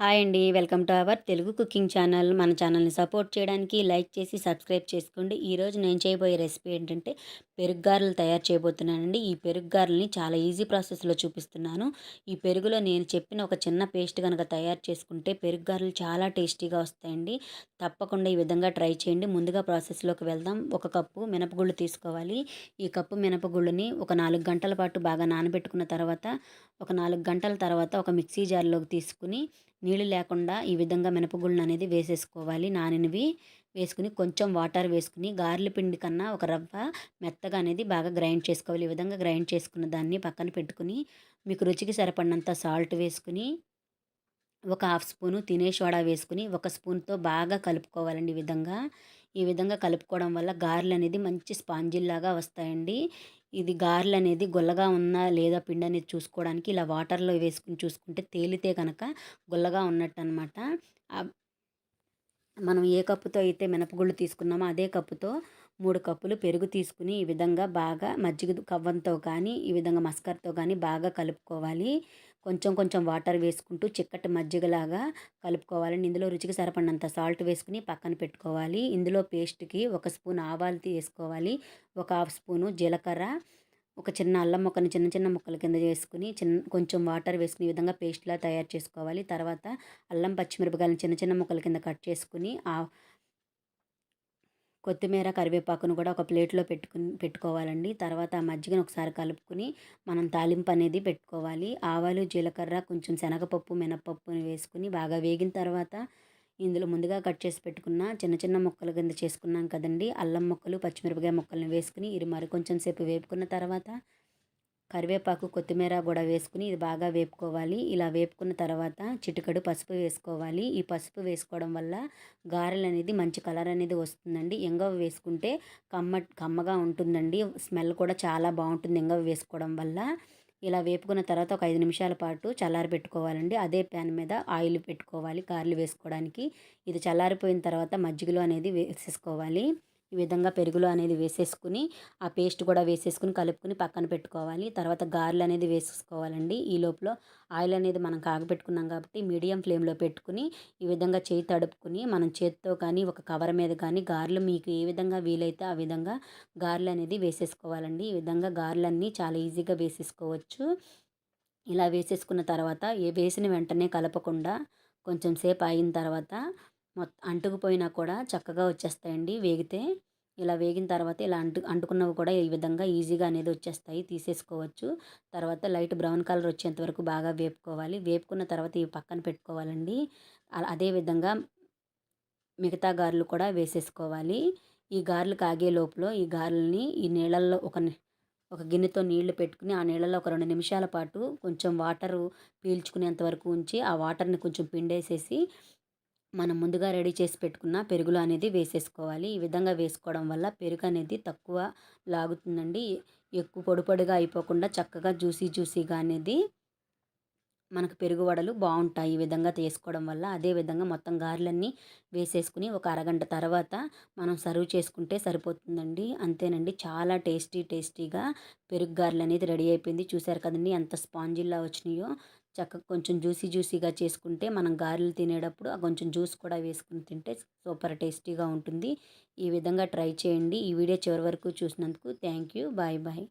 Hi అండి. Welcome to our Telugu cooking channel. మన ఛానల్ని సపోర్ట్ చేయడానికి లైక్ చేసి సబ్స్క్రైబ్ చేసుకోండి. ఈరోజు నేను చేయబోయే రెసిపీ ఏంటంటే పెరుగు గారెలు తయారు చేయబోతున్నానండి. ఈ పెరుగుగారులని చాలా ఈజీ ప్రాసెస్లో చూపిస్తున్నాను. ఈ పెరుగులో నేను చెప్పిన ఒక చిన్న పేస్ట్ కనుక తయారు చేసుకుంటే పెరుగు గారెలు చాలా టేస్టీగా వస్తాయండి. తప్పకుండా ఈ విధంగా ట్రై చేయండి. ముందుగా ప్రాసెస్లోకి వెళ్దాం. ఒక కప్పు మినపగుళ్ళు తీసుకోవాలి. ఈ కప్పు మినపగుళ్ళని ఒక నాలుగు గంటల పాటు బాగా నానబెట్టుకున్న తర్వాత ఒక నాలుగు గంటల తర్వాత ఒక మిక్సీ జార్లోకి తీసుకుని నీళ్ళు లేకుండా ఈ విధంగా మినపగుళ్ళను అనేది వేసేసుకోవాలి. నానినవి వేసుకుని కొంచెం వాటర్ వేసుకుని గార్ల పిండి కన్నా ఒక రవ్వ మెత్తగా అనేది బాగా గ్రైండ్ చేసుకోవాలి. ఈ విధంగా గ్రైండ్ చేసుకున్న దాన్ని పక్కన పెట్టుకుని మీకు రుచికి సరిపడినంత సాల్ట్ వేసుకుని ఒక హాఫ్ స్పూను తినే సోడా వేసుకుని ఒక స్పూన్తో బాగా కలుపుకోవాలండి ఈ విధంగా. ఈ విధంగా కలుపుకోవడం వల్ల గారెలు అనేది మంచి స్పాంజిల్లాగా వస్తాయండి. ఇది గారెలు అనేది గుల్లగా ఉందా లేదా పిండి అనేది చూసుకోవడానికి ఇలా వాటర్లో వేసుకుని చూసుకుంటే తేలితే కనుక గుల్లగా ఉన్నట్టు అనమాట మనం ఏ కప్పుతో అయితే మినపగుళ్ళు తీసుకున్నామో అదే కప్పుతో మూడు కప్పులు పెరుగు తీసుకుని ఈ విధంగా బాగా మజ్జిగ కవ్వంతో కానీ ఈ విధంగా మస్కర్తో కానీ బాగా కలుపుకోవాలి. కొంచెం కొంచెం వాటర్ వేసుకుంటూ చిక్కటి మజ్జిగలాగా కలుపుకోవాలండి ఇందులో రుచికి సరిపడినంత సాల్ట్ వేసుకుని పక్కన పెట్టుకోవాలి. ఇందులో పేస్ట్కి ఒక స్పూన్ ఆవాలు వేసుకోవాలి ఒక హాఫ్ స్పూను జీలకర్ర ఒక చిన్న అల్లం ముక్కని చిన్న చిన్న ముక్కల కింద చేసుకుని చిన్న కొంచెం వాటర్ వేసుకుని ఈ విధంగా పేస్ట్లా తయారు చేసుకోవాలి. తర్వాత అల్లం పచ్చిమిరపకాయలను చిన్న చిన్న ముక్కల కింద కట్ చేసుకుని ఆ కొత్తిమీర కరివేపాకును కూడా ఒక ప్లేట్లో పెట్టుకుని పెట్టుకోవాలండి. తర్వాత ఆ మజ్జిగను ఒకసారి కలుపుకుని మనం తాలింపు అనేది పెట్టుకోవాలి. ఆవాలు జీలకర్ర కొంచెం శనగపప్పు మినపప్పుని వేసుకుని బాగా వేగిన తర్వాత ఇందులో ముందుగా కట్ చేసి పెట్టుకున్న చిన్న చిన్న ముక్కలు కింద చేసుకున్నాం కదండి. అల్లం ముక్కలు పచ్చిమిరపకాయ ముక్కలను వేసుకుని ఇది మరి కొంచెం సేపు వేపుకున్న తర్వాత కరివేపాకు కొత్తిమీర కూడా వేసుకుని ఇది బాగా వేపుకోవాలి. ఇలా వేపుకున్న తర్వాత చిటికడు పసుపు వేసుకోవాలి. ఈ పసుపు వేసుకోవడం వల్ల గారెలు అనేది మంచి కలర్ అనేది వస్తుందండి. ఎంగవ వేసుకుంటే కమ్మ కమ్మగా ఉంటుందండి. స్మెల్ కూడా చాలా బాగుంటుంది ఎంగవ వేసుకోవడం వల్ల. ఇలా వేపుకున్న తర్వాత ఒక ఐదు నిమిషాల పాటు చల్లారి పెట్టుకోవాలండి. అదే ప్యాన్ మీద ఆయిల్ పెట్టుకోవాలి. గారెలు వేసుకోవడానికి. ఇది చల్లారిపోయిన తర్వాత మజ్జిగలో అనేది వేసేసుకోవాలి. ఈ విధంగా పెరుగులో అనేది వేసేసుకుని ఆ పేస్ట్ కూడా వేసేసుకుని కలుపుకుని పక్కన పెట్టుకోవాలి. తర్వాత గారెలు అనేది వేసేసుకోవాలండి. ఈ లోపల ఆయిల్ అనేది మనం కాగపెట్టుకున్నాం కాబట్టి మీడియం ఫ్లేమ్లో పెట్టుకుని ఈ విధంగా చేయి తడుపుకుని మనం చేతితో కానీ ఒక కవర్ మీద కానీ గారెలు మీకు ఏ విధంగా వీలైతే ఆ విధంగా గారెలు అనేది వేసేసుకోవాలండి. ఈ విధంగా గారెలన్నీ చాలా ఈజీగా వేసేసుకోవచ్చు. ఇలా వేసేసుకున్న తర్వాత ఏ వేసిన వెంటనే కలపకుండా కొంచెం సేపు అయిన తర్వాత మొత్తం అంటుకుపోయినా కూడా చక్కగా వచ్చేస్తాయండి. వేగితే ఇలా వేగిన తర్వాత ఇలా అంటు అంటుకున్నవి కూడా ఈ విధంగా ఈజీగా అనేది వచ్చేస్తాయి. తీసేసుకోవచ్చు. తర్వాత లైట్ బ్రౌన్ కలర్ వచ్చేంత వరకు బాగా వేపుకోవాలి. వేపుకున్న తర్వాత ఇవి పక్కన పెట్టుకోవాలండి. అదేవిధంగా మిగతా గారెలు కూడా వేసేసుకోవాలి. ఈ గారెలు కాగే లోపల ఈ గారెలని ఈ నీళ్ళల్లో ఒక ఒక గిన్నెతో నీళ్ళు పెట్టుకుని ఆ నీళ్ళలో ఒక రెండు నిమిషాల పాటు కొంచెం వాటరు పీల్చుకునేంత వరకు ఉంచి ఆ వాటర్ని కొంచెం పిండేసేసి మనం ముందుగా రెడీ చేసి పెట్టుకున్న పెరుగులో అనేది వేసేసుకోవాలి. ఈ విధంగా వేసుకోవడం వల్ల పెరుగు అనేది తక్కువ లాగుతుందండి. ఎక్కువ పొడి పొడిగా అయిపోకుండా చక్కగా జ్యూసీ జ్యూసీగా అనేది మనకు పెరుగు వడలు బాగుంటాయి. ఈ విధంగా చేసుకోవడం వల్ల అదే విధంగా మొత్తం గారెలన్నీ వేసేసుకుని ఒక అరగంట తర్వాత మనం సర్వ్ చేసుకుంటే సరిపోతుందండి. అంతేనండి. చాలా టేస్టీ టేస్టీగా పెరుగు గారెలు అనేది రెడీ అయిపోయింది. చూసారు కదండి ఎంత స్పాంజిల్లా వచ్చినాయో. చక్కగా కొంచెం జ్యూసీ జ్యూసీగా చేసుకుంటే మనం గారెలు తినేటప్పుడు కొంచెం జ్యూస్ కూడా వేసుకుని తింటే సూపర్ టేస్టీగా ఉంటుంది. ఈ విధంగా ట్రై చేయండి. ఈ వీడియో చివరి వరకు చూసినందుకు థ్యాంక్ యూ. Bye bye.